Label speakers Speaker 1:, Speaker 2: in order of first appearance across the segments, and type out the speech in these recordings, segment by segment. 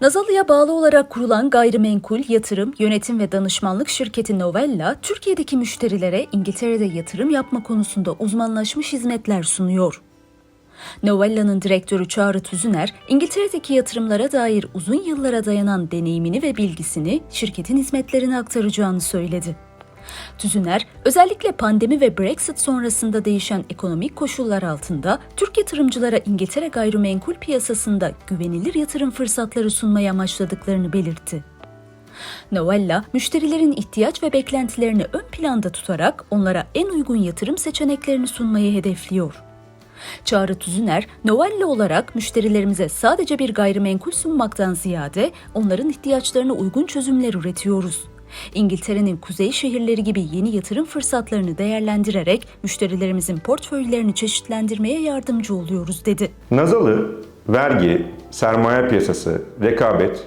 Speaker 1: Nazalı'ya bağlı olarak kurulan gayrimenkul, yatırım, yönetim ve danışmanlık şirketi Novella, Türkiye'deki müşterilere İngiltere'de yatırım yapma konusunda uzmanlaşmış hizmetler sunuyor. Novella'nın direktörü Çağrı Tüzüner, İngiltere'deki yatırımlara dair uzun yıllara dayanan deneyimini ve bilgisini şirketin hizmetlerine aktaracağını söyledi. Tüzüner, özellikle pandemi ve Brexit sonrasında değişen ekonomik koşullar altında Türk yatırımcılara İngiltere gayrimenkul piyasasında güvenilir yatırım fırsatları sunmayı amaçladıklarını belirtti. Novella, müşterilerin ihtiyaç ve beklentilerini ön planda tutarak onlara en uygun yatırım seçeneklerini sunmayı hedefliyor. Çağrı Tüzüner, Novella olarak müşterilerimize sadece bir gayrimenkul sunmaktan ziyade onların ihtiyaçlarına uygun çözümler üretiyoruz. İngiltere'nin kuzey şehirleri gibi yeni yatırım fırsatlarını değerlendirerek müşterilerimizin portföylerini çeşitlendirmeye yardımcı oluyoruz dedi.
Speaker 2: Nazalı, vergi, sermaye piyasası, rekabet,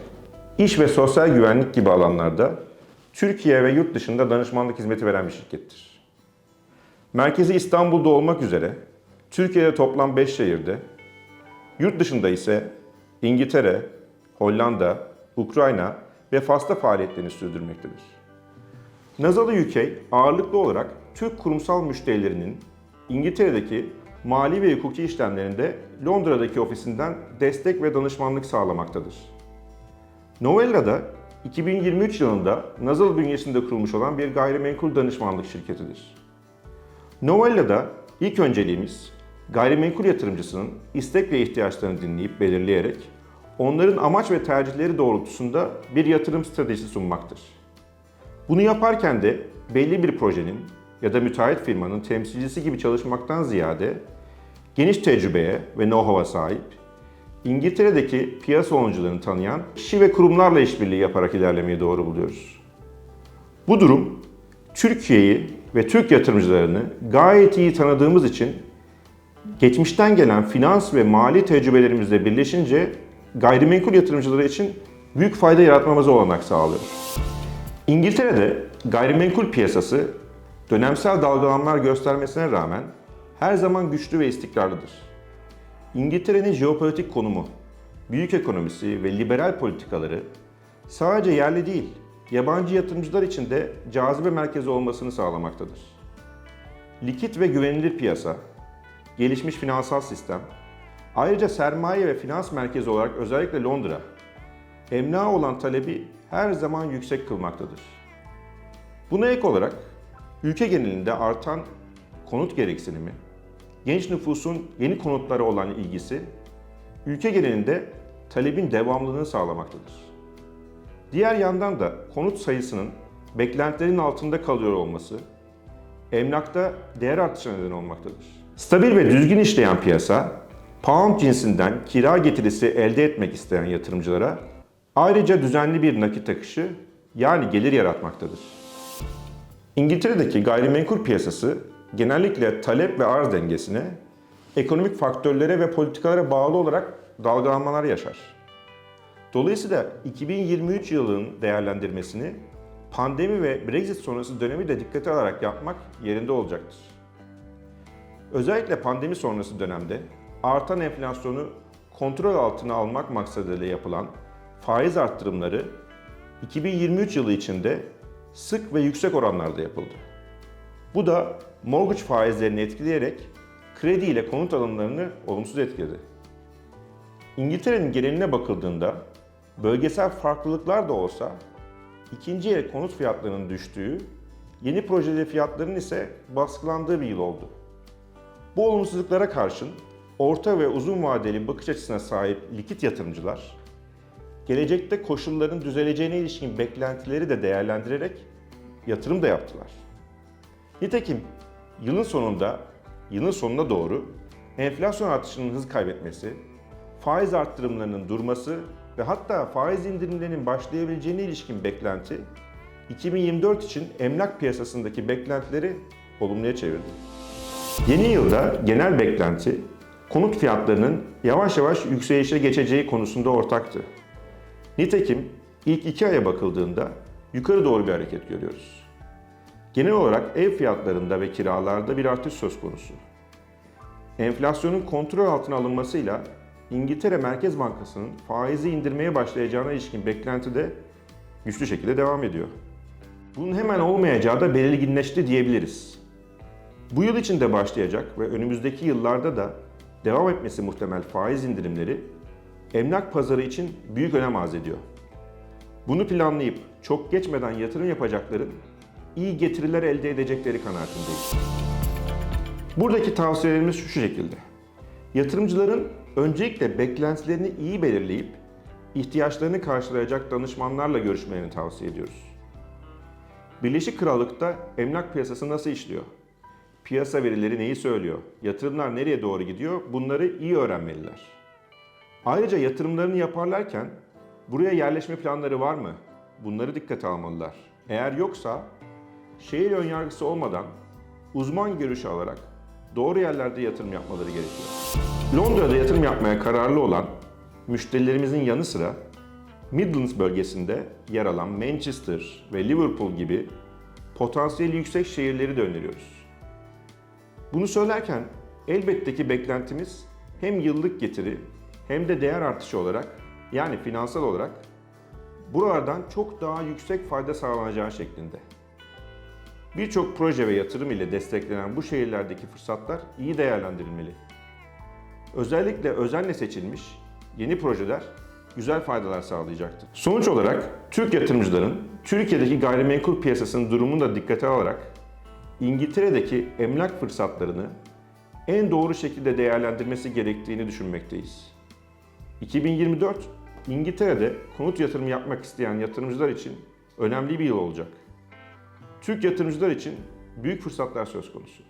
Speaker 2: iş ve sosyal güvenlik gibi alanlarda Türkiye ve yurt dışında danışmanlık hizmeti veren bir şirkettir. Merkezi İstanbul'da olmak üzere Türkiye'de toplam 5 şehirde, yurt dışında ise İngiltere, Hollanda, Ukrayna ve Fas'ta faaliyetlerini sürdürmektedir. Nazalı UK ağırlıklı olarak Türk kurumsal müşterilerinin İngiltere'deki mali ve hukuki işlemlerinde Londra'daki ofisinden destek ve danışmanlık sağlamaktadır. Novella'da 2023 yılında Nazal bünyesinde kurulmuş olan bir gayrimenkul danışmanlık şirketidir. Novella'da ilk önceliğimiz gayrimenkul yatırımcısının istek ve ihtiyaçlarını dinleyip belirleyerek onların amaç ve tercihleri doğrultusunda bir yatırım stratejisi sunmaktır. Bunu yaparken de belli bir projenin ya da müteahhit firmanın temsilcisi gibi çalışmaktan ziyade geniş tecrübeye ve know-how'a sahip, İngiltere'deki piyasa oyuncularını tanıyan kişi ve kurumlarla işbirliği yaparak ilerlemeyi doğru buluyoruz. Bu durum Türkiye'yi ve Türk yatırımcılarını gayet iyi tanıdığımız için geçmişten gelen finans ve mali tecrübelerimizle birleşince gayrimenkul yatırımcıları için büyük fayda yaratmamıza olanak sağlıyor. İngiltere'de gayrimenkul piyasası dönemsel dalgalanmalar göstermesine rağmen her zaman güçlü ve istikrarlıdır. İngiltere'nin jeopolitik konumu, büyük ekonomisi ve liberal politikaları sadece yerli değil, yabancı yatırımcılar için de cazibe merkezi olmasını sağlamaktadır. Likit ve güvenilir piyasa, gelişmiş finansal sistem, ayrıca sermaye ve finans merkezi olarak özellikle Londra, emlağa olan talebi her zaman yüksek kılmaktadır. Buna ek olarak ülke genelinde artan konut gereksinimi, genç nüfusun yeni konutlara olan ilgisi, ülke genelinde talebin devamlılığını sağlamaktadır. Diğer yandan da konut sayısının beklentilerin altında kalıyor olması, emlakta değer artışına neden olmaktadır. Stabil ve düzgün işleyen piyasa, pound cinsinden kira getirisi elde etmek isteyen yatırımcılara ayrıca düzenli bir nakit akışı yani gelir yaratmaktadır. İngiltere'deki gayrimenkul piyasası genellikle talep ve arz dengesine, ekonomik faktörlere ve politikalara bağlı olarak dalgalanmalar yaşar. Dolayısıyla 2023 yılının değerlendirmesini pandemi ve Brexit sonrası dönemi de dikkate alarak yapmak yerinde olacaktır. Özellikle pandemi sonrası dönemde artan enflasyonu kontrol altına almak maksadıyla yapılan faiz arttırımları 2023 yılı içinde sık ve yüksek oranlarda yapıldı. Bu da mortgage faizlerini etkileyerek kredi ile konut alımlarını olumsuz etkiledi. İngiltere'nin geneline bakıldığında bölgesel farklılıklar da olsa ikinci el konut fiyatlarının düştüğü, yeni projeli fiyatların ise baskılandığı bir yıl oldu. Bu olumsuzluklara karşın orta ve uzun vadeli bakış açısına sahip likit yatırımcılar, gelecekte koşulların düzeleceğine ilişkin beklentileri de değerlendirerek yatırım da yaptılar. Nitekim yılın sonunda, yılın sonuna doğru enflasyon artışının hız kaybetmesi, faiz arttırımlarının durması ve hatta faiz indirimlerinin başlayabileceğine ilişkin beklenti 2024 için emlak piyasasındaki beklentileri olumluya çevirdi. Yeni yılda genel beklenti konut fiyatlarının yavaş yavaş yükselişe geçeceği konusunda ortaktı. Nitekim ilk iki aya bakıldığında yukarı doğru bir hareket görüyoruz. Genel olarak ev fiyatlarında ve kiralarda bir artış söz konusu. Enflasyonun kontrol altına alınmasıyla İngiltere Merkez Bankası'nın faizi indirmeye başlayacağına ilişkin beklenti de güçlü şekilde devam ediyor. Bunun hemen olmayacağı da belirginleşti diyebiliriz. Bu yıl içinde başlayacak ve önümüzdeki yıllarda da devam etmesi muhtemel faiz indirimleri emlak pazarı için büyük önem arz ediyor. Bunu planlayıp çok geçmeden yatırım yapacakların iyi getiriler elde edecekleri kanaatindeyiz. Buradaki tavsiyelerimiz şu şekilde. Yatırımcıların öncelikle beklentilerini iyi belirleyip ihtiyaçlarını karşılayacak danışmanlarla görüşmelerini tavsiye ediyoruz. Birleşik Krallık'ta emlak piyasası nasıl işliyor? Piyasa verileri neyi söylüyor? Yatırımlar nereye doğru gidiyor? Bunları iyi öğrenmeliler. Ayrıca yatırımlarını yaparlarken buraya yerleşme planları var mı? Bunları dikkate almalılar. Eğer yoksa şehir önyargısı olmadan uzman görüşü alarak doğru yerlerde yatırım yapmaları gerekiyor. Londra'da yatırım yapmaya kararlı olan müşterilerimizin yanı sıra Midlands bölgesinde yer alan Manchester ve Liverpool gibi potansiyeli yüksek şehirleri de öneriyoruz. Bunu söylerken elbette ki beklentimiz hem yıllık getiri hem de değer artışı olarak yani finansal olarak buralardan çok daha yüksek fayda sağlanacağı şeklinde. Birçok proje ve yatırım ile desteklenen bu şehirlerdeki fırsatlar iyi değerlendirilmeli. Özellikle özenle seçilmiş yeni projeler güzel faydalar sağlayacaktır. Sonuç olarak Türk yatırımcıların Türkiye'deki gayrimenkul piyasasının durumunu da dikkate alarak İngiltere'deki emlak fırsatlarını en doğru şekilde değerlendirmesi gerektiğini düşünmekteyiz. 2024 İngiltere'de konut yatırımı yapmak isteyen yatırımcılar için önemli bir yıl olacak. Türk yatırımcılar için büyük fırsatlar söz konusu.